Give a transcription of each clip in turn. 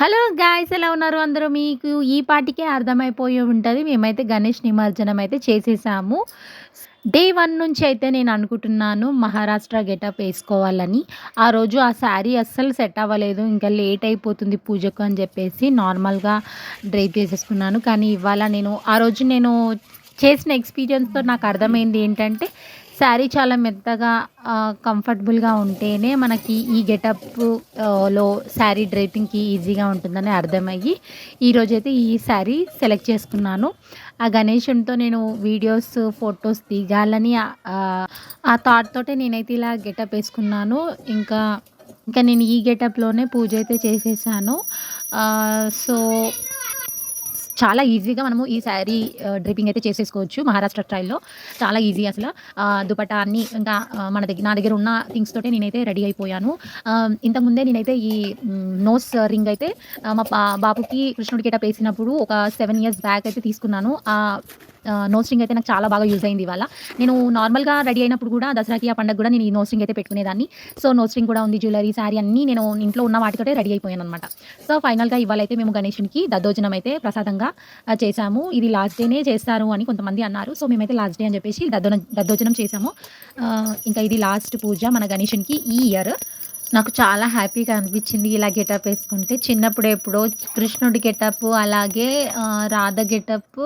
Hello guys ఎలా ఉన్నారు అందరూ? మీకు ఈ పాటికే అర్థమైపోయి ఉంటుంది. మేమైతే గణేష్ నిమజ్జనం అయితే చేసేసాము. డే వన్ నుంచి అయితే నేను అనుకుంటున్నాను మహారాష్ట్ర గెటప్ వేసుకోవాలని. ఆ రోజు ఆ శారీ అస్సలు సెట్ అవ్వలేదు. ఇంకా లేట్ అయిపోతుంది పూజకు అని చెప్పేసి నార్మల్గా డ్రైప్ చేసేసుకున్నాను. కానీ ఇవాళ నేను ఆ రోజు నేను చేసిన ఎక్స్పీరియన్స్తో నాకు అర్థమైంది ఏంటంటే శారీ చాలా మెత్తగా కంఫర్టబుల్గా ఉంటేనే మనకి ఈ గెటప్లో శారీ డ్రైపింగ్కి ఈజీగా ఉంటుందని అర్థమయ్యి ఈరోజైతే ఈ శారీ సెలెక్ట్ చేసుకున్నాను. ఆ గణేషునితో నేను వీడియోస్ ఫొటోస్ దిగాలని ఆ- ఆ థాట్ తోటే నేనైతే ఇలా గెటప్ వేసుకున్నాను. ఇంకా ఇంకా నేను ఈ గెటప్లోనే పూజ అయితే చేసేసాను. సో చాలా ఈజీగా మనము ఈ శారీ డ్రిపింగ్ అయితే చేసేసుకోవచ్చు మహారాష్ట్ర స్టైల్లో. చాలా ఈజీ అసలు. దుపట్టా అన్ని ఇంకా మన దగ్గర నా దగ్గర ఉన్న థింగ్స్ తోటే నేనైతే రెడీ అయిపోయాను. ఇంతకుముందే నేనైతే ఈ నోస్ రింగ్ అయితే మా పా- బాబుకి కృష్ణుడికి గెటప్ వేసినప్పుడు ఒక సెవెన్ ఇయర్స్ బ్యాక్ అయితే తీసుకున్నాను. నో స్ట్రింగ్ అయితే నాకు చాలా బాగా యూజ్ అయింది ఇవాళ. నేను నార్మల్గా రెడీ అయినప్పుడు కూడా దసరాకి ఆ పండుగ కూడా నేను ఈ నో స్ట్రింగ్ అయితే పెట్టుకునేదాన్ని. సో నో స్ట్రింగ్ కూడా ఉంది జ్యువెలరీ శారీ అన్నీ నేను ఇంట్లో ఉన్న వాటితోటే రెడీ అయిపోయాను అనమాట సో ఫైనల్గా ఇవాళ అయితే మేము గణేషునికి దద్దోజనం అయితే ప్రసాదంగా చేశాము. ఇది లాస్ట్ డేనే చేస్తారు అని కొంతమంది అన్నారు. సో మేమైతే లాస్ట్ డే అని చెప్పేసి దద్దో దద్దోజనం చేశాము. ఇంకా ఇది లాస్ట్ పూజ మన గణేషునికి ఈ ఇయర్. నాకు చాలా హ్యాపీగా అనిపించింది ఇలా గెటప్ వేసుకుంటే. చిన్నప్పుడు ఎప్పుడో కృష్ణుడి గెటప్ అలాగే రాధ గెటప్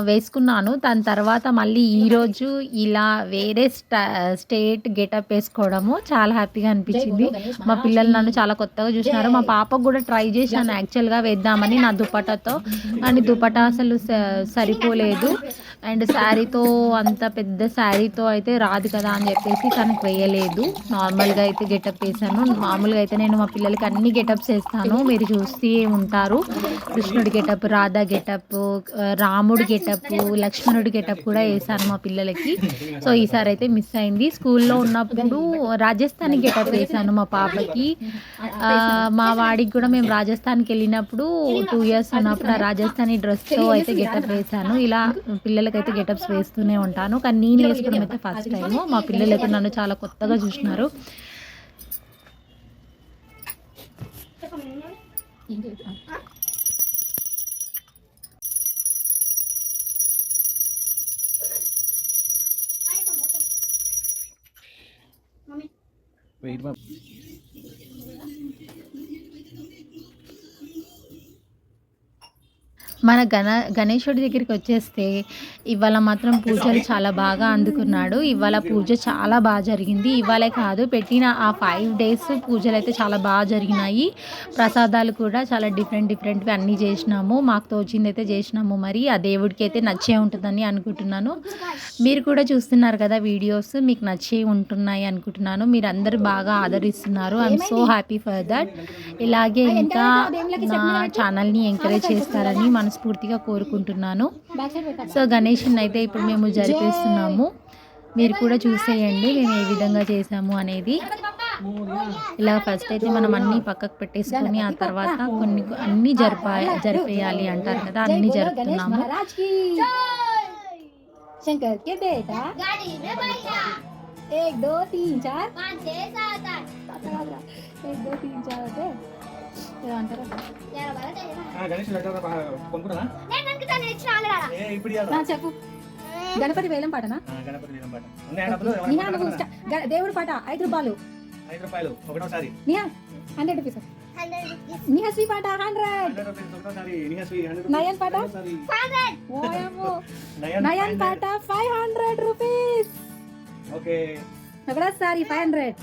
వేసుకున్నాను. దాని తర్వాత మళ్ళీ ఈరోజు ఇలా వేరే స్టా స్టేట్ గెటప్ వేసుకోవడము చాలా హ్యాపీగా అనిపించింది. మా పిల్లలు నన్ను చాలా కొత్తగా చూసినారు. మా పాపకు కూడా ట్రై చేశాను యాక్చువల్గా వేద్దామని. నా దుపటాతో కానీ దుపటా అసలు స- సరిపోలేదు. అండ్ శారీతో అంత పెద్ద శారీతో అయితే రాదు కదా అని చెప్పేసి తనకు వేయలేదు. నార్మల్గా అయితే గెటప్ వేసాను మామూలుగా అయితే నేను మా పిల్లలకి అన్ని గెటప్స్ వేస్తాను. మీరు చూస్తూ ఉంటారు. కృష్ణుడి గెటప్ రాధా గెటప్ రాముడి గెటప్ లక్ష్మణుడి గెటప్ కూడా వేసాను మా పిల్లలకి. సో ఈసారి అయితే మిస్ అయింది. స్కూల్లో ఉన్నప్పుడు రాజస్థాన్ గెటప్ వేసాను మా పాపకి. మా వాడికి కూడా మేము రాజస్థాన్కి వెళ్ళినప్పుడు టూ ఇయర్స్ ఉన్నప్పుడు ఆ రాజస్థానీ డ్రెస్తో అయితే గెటప్ వేసాను ఇలా పిల్లలకైతే గెటప్స్ వేస్తూనే ఉంటాను. కానీ నేను వేసుకోవడం అయితే ఫస్ట్ టైం మా పిల్లలు అయితే నన్ను చాలా కొత్తగా చూసినారు వెయిట్ మన గణ గణేశుడి దగ్గరికి వచ్చేస్తే ఇవాళ మాత్రం పూజలు చాలా బాగా అందుకున్నాడు. ఇవాళ పూజ చాలా బాగా జరిగింది. ఇవాళే కాదు పెట్టిన ఆ ఫైవ్ డేస్ పూజలు అయితే చాలా బాగా జరిగినాయి. ప్రసాదాలు కూడా చాలా డిఫరెంట్ డిఫరెంట్వి అన్నీ చేసినాము. మాకు తోచింది అయితే చేసినాము మరి. ఆ దేవుడికి అయితే నచ్చే ఉంటుందని అనుకుంటున్నాను. మీరు కూడా చూస్తున్నారు కదా వీడియోస్ మీకు నచ్చే ఉంటున్నాయి అనుకుంటున్నాను. మీరు అందరూ బాగా ఆదరిస్తున్నారు. I'm so happy for that ఇలాగే ఇంకా నా ఛానల్ని ఎంకరేజ్ చేస్తారని మనస్ఫూర్తిగా కోరుకుంటున్నాను సో గణేషన్ అయితే ఇప్పుడు మేము జరిపిస్తున్నాము మీరు కూడా చూసేయండి మేము ఏ విధంగా చేసాము అనేది ఇలా ఫస్ట్ అయితే మనం అన్ని పక్కకు పెట్టేసుకొని ఆ తర్వాత కొన్ని అన్ని జరిపా జరిపేయాలి అంటారు కదా అన్ని జరుపుతున్నాము महाराज की शंकर के बेटा गाड़ी में बैठा एक दो तीन चार पाँच छः सात आठ सात आठ, एक दो तीन चार होते చెప్పు. గణపతి వేలం పాటనా? దేవుడి పాట ఐదు రూపాయలు. ఐదు రూపాయలు ఒకటోసారి. Niha hundred rupees. నిహస్వి పాట హండ్రెడ్. నయన్ పాట? నయన్ పాట ఫైవ్ హండ్రెడ్ రూపీస్. ఓకే. ఒకటోసారి ఫైవ్ హండ్రెడ్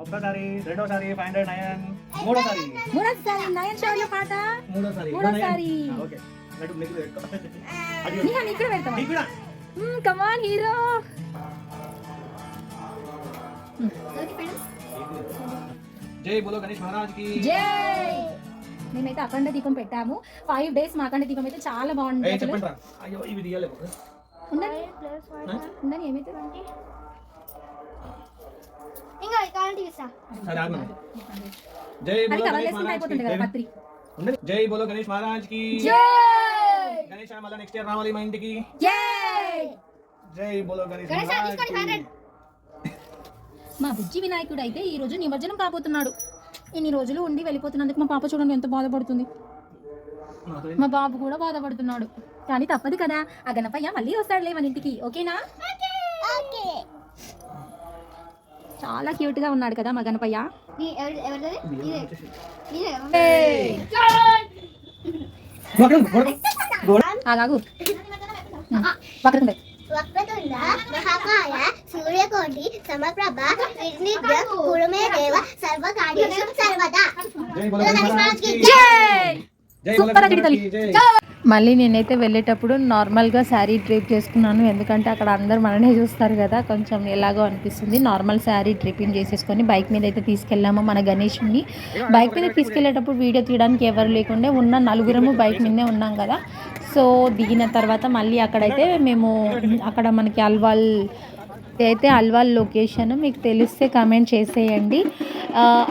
ఒకటోసారి రెండోసారి ఫైవ్ హండ్రెడ్ నయన్. మూడోసారి. మూడోసారి నయన్ షోలో పాట. మూడోసారి. మూడోసారి. ఓకే. నడు ఇక్కడ పెడతావా? కూడా. కమాన్ హీరో జై బోలో గణేష్ మహారాజ్కి జై. మేమైతే అఖండ దీపం పెట్టాము. ఫైవ్ డేస్ మా అఖండ దీపం అయితే చాలా ఏ బాగుంది అసలు. చెప్పండి రా. అయ్యో ఇవి తీయలేవు ఉందని ఉందని ఏమైతే? జై బోలో గణేష్ మహారాజ్. జై. బోలో గణేష్ మహారాజ్కి జై! గణేష్ మళ్ళీ నెక్స్ట్ ఇయర్ రావాలి మా ఇంటికి. జై! జై బోలో గణేష్ మహారాజ్ మా బుజ్జి వినాయకుడు అయితే ఈ రోజు నిమజ్జనం కాబోతున్నాడు. ఇన్ని రోజులు ఉండి వెళ్ళిపోతున్నందుకు మా పాప చూడండి ఎంత బాధపడుతుంది. మా బాబు కూడా బాధపడుతున్నాడు. కానీ తప్పదు కదా ఆ గణపయ్య మళ్ళీ వస్తాడులే మన ఇంటికి. ఓకేనా? చాలా క్యూట్గా ఉన్నాడు కదా మా గణపయ్య. సూర్యకోటి సమప్రభ నిర్నిగ్ర కురుమే దేవ సర్వకార్యేషు సర్వదా. సూపర్ తల్లి. మళ్ళీ నేనైతే వెళ్ళేటప్పుడు నార్మల్గా శారీ ట్రిప్ చేసుకున్నాను. ఎందుకంటే అక్కడ అందరు మననే చూస్తారు కదా కొంచెం ఎలాగో అనిపిస్తుంది. నార్మల్ శారీ ట్రిప్పింగ్ చేసేసుకొని బైక్ మీద అయితే తీసుకెళ్ళాము మన గణేష్ని బైక్ మీద తీసుకెళ్ళేటప్పుడు వీడియో తీయడానికి ఎవరు లేకుండా ఉన్న నలుగురము బైక్ మీదనే ఉన్నాం కదా. సో దిగిన తర్వాత మళ్ళీ అక్కడైతే మేము అక్కడ మనకి అల్వాల్ అయితే అల్వాల్ లొకేషన్ మీకు తెలిస్తే కమెంట్ చేసేయండి.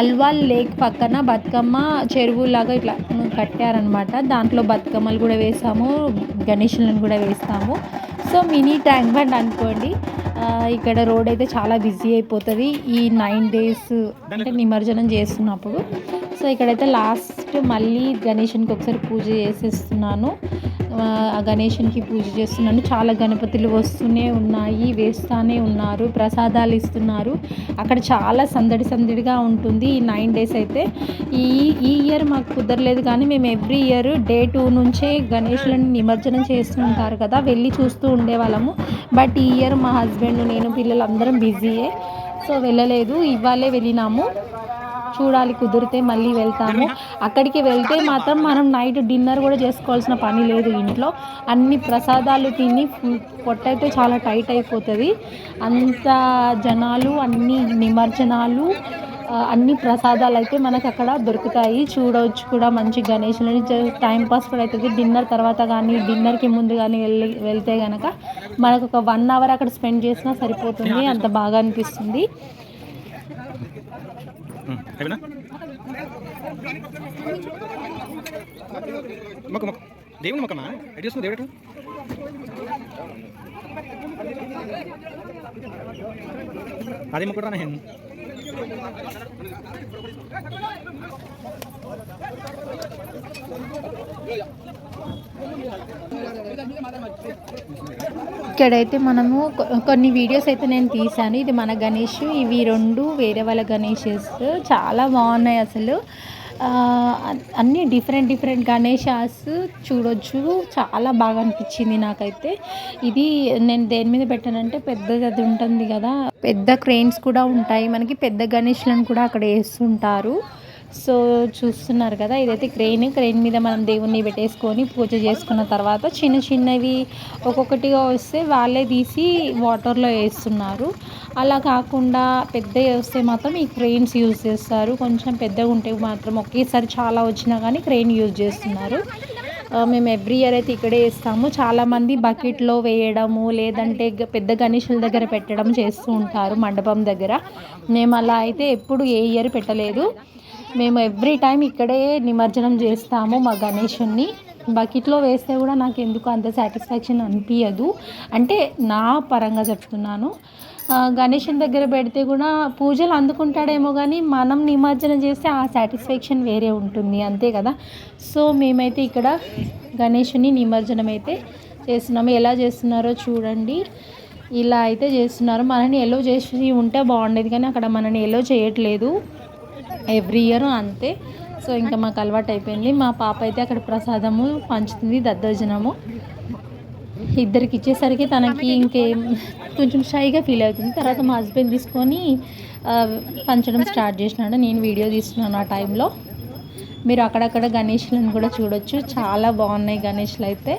అల్వాల్ లేక్ పక్కన బతుకమ్మ చెరువులాగా ఇట్లా కట్టారనమాట. దాంట్లో బతుకమ్మలు కూడా వేసాము గణేషులను కూడా వేస్తాము. సో మినీ ట్యాంక్ బండ్ అనుకోండి. ఇక్కడ రోడ్ అయితే చాలా బిజీ అయిపోతుంది. ఈ నైన్ డేస్ అంటే నిమజ్జనం చేస్తున్నప్పుడు. సో ఇక్కడైతే లాస్ట్ మళ్ళీ గణేషునికి ఒకసారి పూజ చేసేస్తున్నాను. గణేషునికి పూజ చేస్తున్నాను. చాలా గణపతులు వస్తూనే ఉన్నాయి వేస్తూనే ఉన్నారు ప్రసాదాలు ఇస్తున్నారు. అక్కడ చాలా సందడి సందడిగా ఉంటుంది ఈ నైన్ డేస్ అయితే. ఈ ఈ ఇయర్ మాకు కుదరలేదు కానీ మేము ఎవ్రీ ఇయర్ డే టూ నుంచే గణేషులను నిమజ్జనం చేస్తుంటారు కదా వెళ్ళి చూస్తూ ఉండేవాళ్ళము. బట్ ఈ ఇయర్ మా హస్బెండ్ నేను పిల్లలందరం బిజీయే. సో వెళ్ళలేదు. ఇవాళే వెళ్ళినాము. చూడాలి కుదిరితే మళ్ళీ వెళ్తాము. అక్కడికి వెళ్తే మాత్రం మనం నైట్ డిన్నర్ కూడా చేసుకోవాల్సిన పని లేదు ఇంట్లో. అన్ని ప్రసాదాలు తిని పొట్టయితే చాలా టైట్ అయిపోతుంది. అంత జనాలు అన్ని నిమజ్జనాలు అన్ని ప్రసాదాలు అయితే మనకు అక్కడ దొరుకుతాయి. చూడవచ్చు కూడా మంచి గణేషులని. టైం పాస్ కూడా అవుతుంది డిన్నర్ తర్వాత కానీ డిన్నర్కి ముందు కానీ వెళ్ళి వెళ్తే కనుక మనకు ఒక వన్ అవర్ అక్కడ స్పెండ్ చేసినా సరిపోతుంది. అంత బాగా అనిపిస్తుంది. అయిపోయినా? మొక్క మొక్క. దేవుని మొక్కమా? ఎట్ చేస్తుంది దేవుడు అదే మొక్కడా నేను ఇక్కడైతే మనము కొన్ని వీడియోస్ అయితే నేను తీశాను. ఇది మన గణేష్. ఇవి రెండు వేరే వాళ్ళ గణేషెస్. చాలా బాగున్నాయి అసలు. ఆ, అన్- అన్ని డిఫరెంట్ డిఫరెంట్ గణేషాస్ చూడొచ్చు. చాలా బాగా అనిపించింది నాకైతే. ఇది నేను దేని మీద పెట్టానంటే పెద్దది అది ఉంటుంది కదా. పెద్ద క్రెయిన్స్ కూడా ఉంటాయి. మనకి పెద్ద గణేష్లను కూడా అక్కడ వేస్తుంటారు. సో చూస్తున్నారు కదా ఇదైతే క్రెయిన్ క్రెయిన్ మీద మనం దేవుణ్ణి పెట్టేసుకొని పూజ చేసుకున్న తర్వాత చిన్న చిన్నవి ఒక్కొక్కటిగా వస్తే వాళ్ళే తీసి వాటర్లో వేస్తున్నారు. అలా కాకుండా పెద్దవి వస్తే మాత్రం ఈ క్రెయిన్స్ యూజ్ చేస్తారు. కొంచెం పెద్దగా ఉంటే మాత్రం ఒకేసారి చాలా వచ్చినా కానీ క్రెయిన్ యూజ్ చేస్తున్నారు. మేము ఎవ్రీ ఇయర్ అయితే ఇక్కడే వేస్తాము. చాలామంది బకెట్లో వేయడము లేదంటే పెద్ద గణేషుల దగ్గర పెట్టడం చేస్తూ ఉంటారు మండపం దగ్గర. మేము అలా అయితే ఎప్పుడు ఏ ఇయర్ పెట్టలేదు. మేము ఎవ్రీ టైం ఇక్కడే నిమజ్జనం చేస్తాము మా గణేషుని బకెట్లో వేస్తే కూడా నాకు ఎందుకు అంత సాటిస్ఫాక్షన్ అనిపించదు అంటే నా పరంగా చెప్తున్నాను. గణేషన్ గణేషుని దగ్గర పెడితే కూడా పూజలు అందుకుంటాడేమో కానీ మనం నిమజ్జనం చేస్తే ఆ సాటిస్ఫాక్షన్ వేరే ఉంటుంది. అంతే కదా? సో మేమైతే ఇక్కడ గణేషుని నిమజ్జనం అయితే చేస్తున్నాము. ఎలా చేస్తున్నారో చూడండి. ఇలా అయితే చేస్తున్నారు. మనని ఎలో చేసి ఉంటే బాగుండేది కానీ అక్కడ మనని ఎలో చేయట్లేదు. ఎవ్రీ ఇయర్ అంతే. సో ఇంకా మాకు అలవాటు అయిపోయింది. మా పాప అయితే అక్కడ ప్రసాదము పంచుతుంది దద్దోజనము. ఇద్దరికి ఇచ్చేసరికి తనకి ఇంకేం కొంచెం షైగా ఫీల్ అవుతుంది. తర్వాత మా హస్బెండ్ తీసుకొని పంచడం స్టార్ట్ చేసినాడు. నేను వీడియో తీస్తున్నాను ఆ టైంలో. మీరు అక్కడక్కడ గణేష్లను కూడా చూడొచ్చు. చాలా బాగున్నాయి గణేష్లు అయితే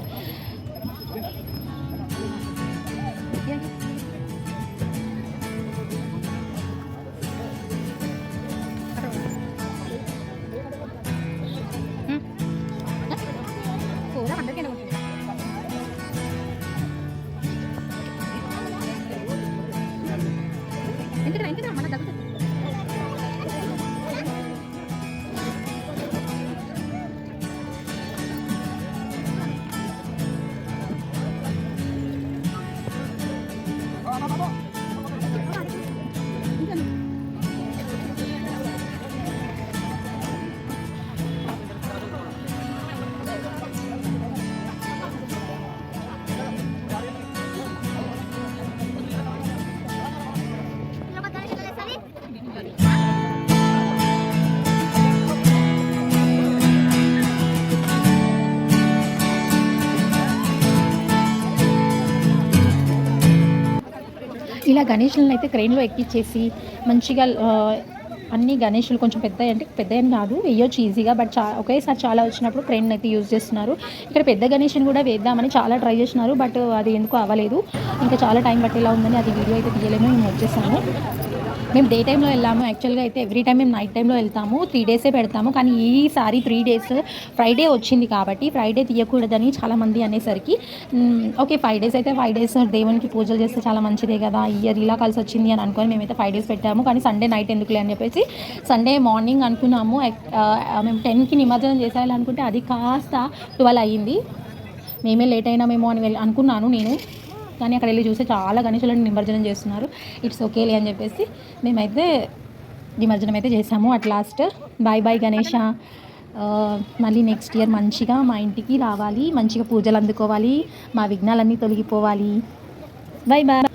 ఇలా గణేషులను అయితే క్రెయిన్లో ఎక్కిచ్చేసి మంచిగా అన్ని గణేషులు కొంచెం పెద్ద అంటే పెద్ద ఏం కాదు వేయొచ్చు ఈజీగా బట్ చా ఒకేసారి చాలా వచ్చినప్పుడు క్రెయిన్ అయితే యూజ్ చేస్తున్నారు. ఇక్కడ పెద్ద గణేషుని కూడా వేద్దామని చాలా ట్రై చేసినారు బట్ అది ఎందుకు అవ్వలేదు. ఇంకా చాలా టైం పట్టేలా ఉందని అది వీడియో అయితే తీయలేము మేము వచ్చేసాము మేము డే టైంలో వెళ్ళాము. యాక్చువల్గా అయితే ఎవ్రీ టైం మేము నైట్ టైంలో వెళ్తాము. త్రీ డేసే పెడతాము. కానీ ఈసారి త్రీ డేస్ ఫ్రైడే వచ్చింది కాబట్టి ఫ్రైడే తీయకూడదని చాలామంది అనేసరికి ఓకే ఫైవ్ డేస్ అయితే ఫైవ్ డేస్ దేవునికి పూజలు చేస్తే చాలా మంచిదే కదా. ఈ ఇయర్ ఇలా కలిసి వచ్చింది అని అనుకొని మేమైతే ఫైవ్ డేస్ పెట్టాము. కానీ సండే నైట్ ఎందుకులే అని చెప్పేసి సండే మార్నింగ్ అనుకున్నాము. మేము టెన్కి నిమజ్జనం చేసేయాలనుకుంటే అది కాస్త ట్వెల్వ్ అయ్యింది. మేమే లేట్ అయినామేమో అని అనుకున్నాను నేను. కానీ అక్కడ వెళ్ళి చూస్తే చాలా గణేశులను నిమజ్జనం చేస్తున్నారు. ఇట్స్ ఓకేలే అని చెప్పేసి మేమైతే నిమజ్జనం అయితే చేసాము. At last bye bye Ganesha. మళ్ళీ నెక్స్ట్ ఇయర్ మంచిగా మా ఇంటికి రావాలి మంచిగా పూజలు అందుకోవాలి మా విఘ్నాలన్నీ తొలగిపోవాలి. బాయ్ బాయ్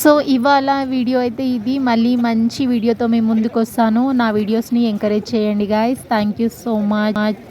సో ఇవాళ వీడియో అయితే ఇది. మళ్ళీ మంచి వీడియోతో మేము ముందుకు వస్తాను నా వీడియోస్ని ఎంకరేజ్ చేయండి guys thank you so much